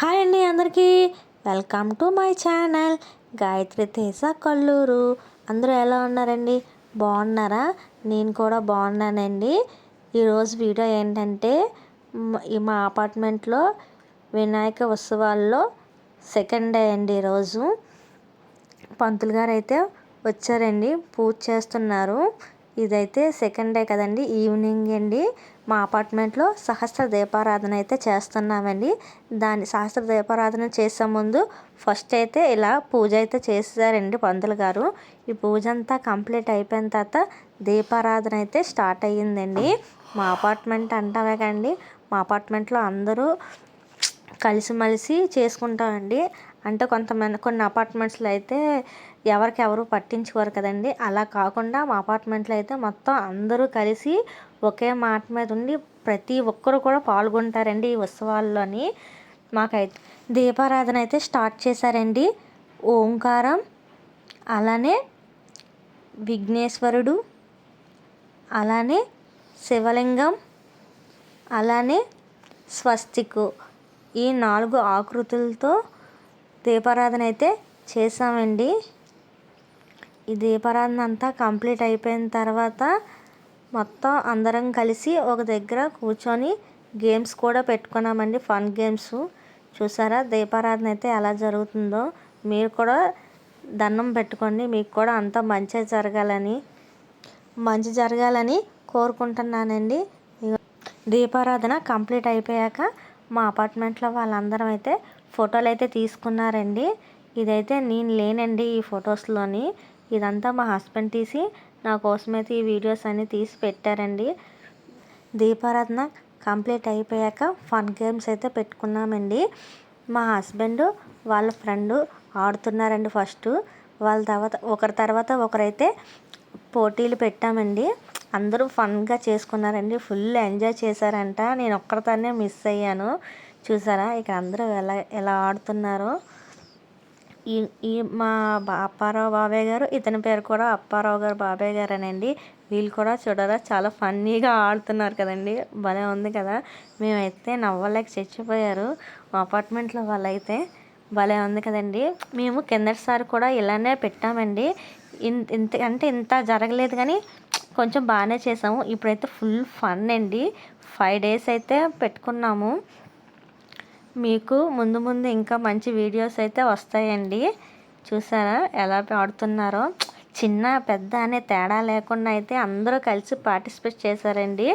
Hi అండి అందరికీ. Welcome to my channel. Gayathri Teja Kalluru. అందరూ ఎలా ఉన్నారండి? బాగున్నారా? నేను కూడా బాగున్నానండి. ఈరోజు వీడియో ఏంటంటే మా అపార్ట్మెంట్లో వినాయక ఉత్సవాల్లో సెకండ్ డే అండి ఈరోజు పంతులు గారు అయితే వచ్చారండి పూజ చేస్తున్నారు. ఇదైతే సెకండ్ డే కదండి ఈవినింగ్ అండి. మా అపార్ట్మెంట్లో సహస్ర దీపారాధన అయితే చేస్తున్నామండి. దాని సహస్ర దీపారాధన చేసే ముందు ఫస్ట్ అయితే ఇలా పూజ అయితే చేశారండి పంతులు గారు. ఈ పూజ అంతా కంప్లీట్ అయిపోయిన తర్వాత దీపారాధన అయితే స్టార్ట్ అయ్యిందండి. మా అపార్ట్మెంట్ అంటామే కండి. మా అపార్ట్మెంట్లో అందరూ కలిసిమెలిసి చేసుకుంటామండి. అంటే కొంతమంది కొన్ని అపార్ట్మెంట్స్లో అయితే ఎవరికి ఎవరు పట్టించుకోరు కదండి. అలా కాకుండా మా అపార్ట్మెంట్లో అయితే మొత్తం అందరూ కలిసి ఒకే మాట మీద ఉండి ప్రతి ఒక్కరు కూడా పాల్గొంటారండి ఈ ఉత్సవాల్లోని. మాకైతే దీపారాధన అయితే స్టార్ట్ చేశారండి. ఓంకారం అలానే విఘ్నేశ్వరుడు అలానే శివలింగం అలానే స్వస్తికు. ఈ నాలుగు ఆకృతులతో దీపారాధన అయితే చేసామండి ఈ దీపారాధన అంతా కంప్లీట్ అయిపోయిన తర్వాత మొత్తం అందరం కలిసి ఒక దగ్గర కూర్చొని గేమ్స్ కూడా పెట్టుకున్నామండి. Fun games. చూసారా? దీపారాధన అయితే ఎలా జరుగుతుందో. మీరు కూడా దండం పెట్టుకోండి. మీకు కూడా అంతా మంచి జరగాలని మంచి జరగాలని కోరుకుంటున్నానండి. దీపారాధన కంప్లీట్ అయిపోయాక మా అపార్ట్మెంట్లో వాళ్ళందరం అయితే ఫోటోలు అయితే తీసుకున్నారండి. ఇదైతే నేను లేనండి ఈ ఫొటోస్లోని. ఇదంతా మా హస్బెండ్ తీసి నా కోసమైతే ఈ వీడియోస్ అన్నీ తీసి పెట్టారండి. దీపారాధన కంప్లీట్ అయిపోయాక ఫన్ గేమ్స్ అయితే పెట్టుకున్నామండి. మా హస్బెండ్ వాళ్ళ ఫ్రెండ్ ఆడుతున్నారండి ఫస్ట్. వాళ్ళ తర్వాత ఒకరి తర్వాత ఒకరైతే పోటీలు పెట్టామండి. అందరూ ఫన్గా చేసుకున్నారండి. ఫుల్ ఎంజాయ్ చేశారంట. నేను ఒక్కరితోనే మిస్ అయ్యాను. చూసారా? ఇక అందరూ ఎలా ఎలా ఆడుతున్నారో. ఈ ఈ మా బా- అప్పారావు బాబాయ్ గారు ఇతని పేరు కూడా అప్పారావు గారు బాబాయ్ గారేనండి. వీళ్ళు కూడా చూడరా చాలా ఫన్నీగా ఆడుతున్నారు కదండి. భలే ఉంది కదా. మేమైతే నవ్వలేక చచ్చిపోయారు. అపార్ట్మెంట్లో వాళ్ళైతే భలే ఉంది కదండి. మేము కిందటిసారి కూడా ఇలానే పెట్టామండి. ఇన్- ఇంత అంటే ఇంత జరగలేదు కానీ కొంచెం బాగానే చేసాము. ఇప్పుడైతే ఫుల్ ఫన్ అండి. ఫైవ్ డేస్ అయితే పెట్టుకున్నాము. మీకు ముందు ముందు ఇంకా మంచి వీడియోస్ అయితే వస్తాయండి. చూసారా ఎలా ఆడుతున్నారో. చిన్న పెద్ద అనే తేడా లేకుండా అయితే అందరూ కలిసి పార్టిసిపేట్ చేశారండి.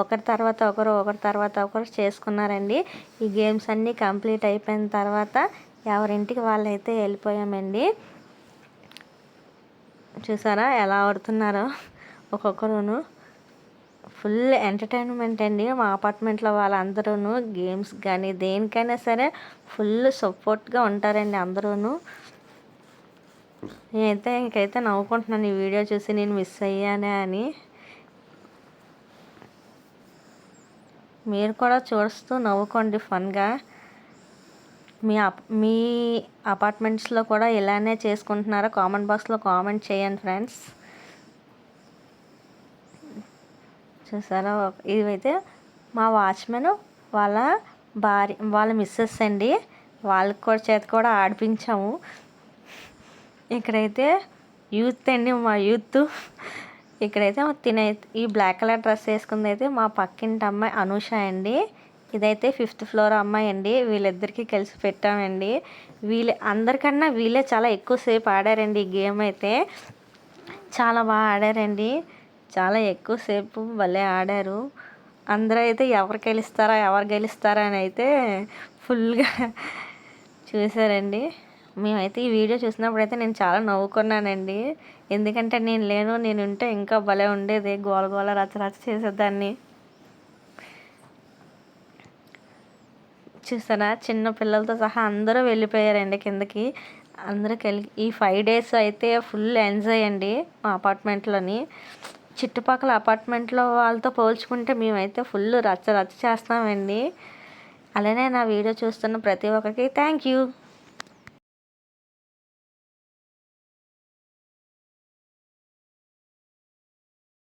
ఒకరి తర్వాత ఒకరు ఒకరి తర్వాత ఒకరు చేసుకున్నారండి. ఈ గేమ్స్ అన్నీ కంప్లీట్ అయిపోయిన తర్వాత ఎవరింటికి వాళ్ళైతే వెళ్ళిపోయామండి. చూసారా ఎలా ఆడుతున్నారో. ఒక్కొక్కరును ఫుల్ ఎంటర్టైన్మెంట్ అండి. మా అపార్ట్మెంట్లో వాళ్ళందరూ గేమ్స్ కానీ దేనికైనా సరే ఫుల్ సపోర్ట్గా ఉంటారండి అందరూ నేనైతే ఇంకైతే నవ్వుకుంటున్నాను ఈ వీడియో చూసి నేను మిస్ అయ్యానే అని. మీరు కూడా చూస్తూ నవ్వుకోండి ఫన్గా. మీ అప్ మీ అపార్ట్మెంట్స్లో కూడా ఇలానే చేసుకుంటున్నారా? కామెంట్ బాక్స్లో కామెంట్ చేయండి ఫ్రెండ్స్. చూసారా? ఇదైతే ఇవైతే మా వాచ్మెన్ వాళ్ళ భార్య వాళ్ళ మిస్సెస్ అండి. వాళ్ళకి కూడా చేత కూడా ఆడిపించాము. ఇక్కడైతే యూత్ అండి మా యూత్. ఇక్కడైతే తినే ఈ బ్లాక్ కలర్ డ్రెస్ వేసుకుంది అయితే మా పక్కింటి అమ్మాయి అనూష అండి. ఇదైతే ఫిఫ్త్ ఫ్లోర్ అమ్మాయి అండి. వీళ్ళిద్దరికీ కలిసి పెట్టామండి. వీళ్ళ అందరికన్నా వీళ్ళే చాలా ఎక్కువసేపు ఆడారండి ఈ గేమ్ అయితే. చాలా బాగా ఆడారండి. చాలా ఎక్కువసేపు భలే ఆడారు. అందరూ అయితే ఎవరు గెలుస్తారా ఎవరు గెలుస్తారా అని అయితే ఫుల్గా చూసారండి. మేమైతే ఈ వీడియో చూసినప్పుడు అయితే నేను చాలా నవ్వుకున్నానండి. ఎందుకంటే నేను లేను నేను ఉంటే ఇంకా భలే ఉండేది. గోల గోల రచ రచ చేసేదాన్ని. చూసారా? చిన్న పిల్లలతో సహా అందరూ వెళ్ళిపోయారండి కిందకి. అందరూ కలిగి ఈ ఫైవ్ డేస్ అయితే ఫుల్ ఎంజాయ్ అండి మా అపార్ట్మెంట్లోని. చుట్టుపక్కల అపార్ట్మెంట్లో వాళ్ళతో పోల్చుకుంటే మేమైతే ఫుల్ రచ్చ రచ్చ చేస్తామండి అలానే నా వీడియో చూస్తున్న ప్రతి ఒక్కరికి థ్యాంక్ యూ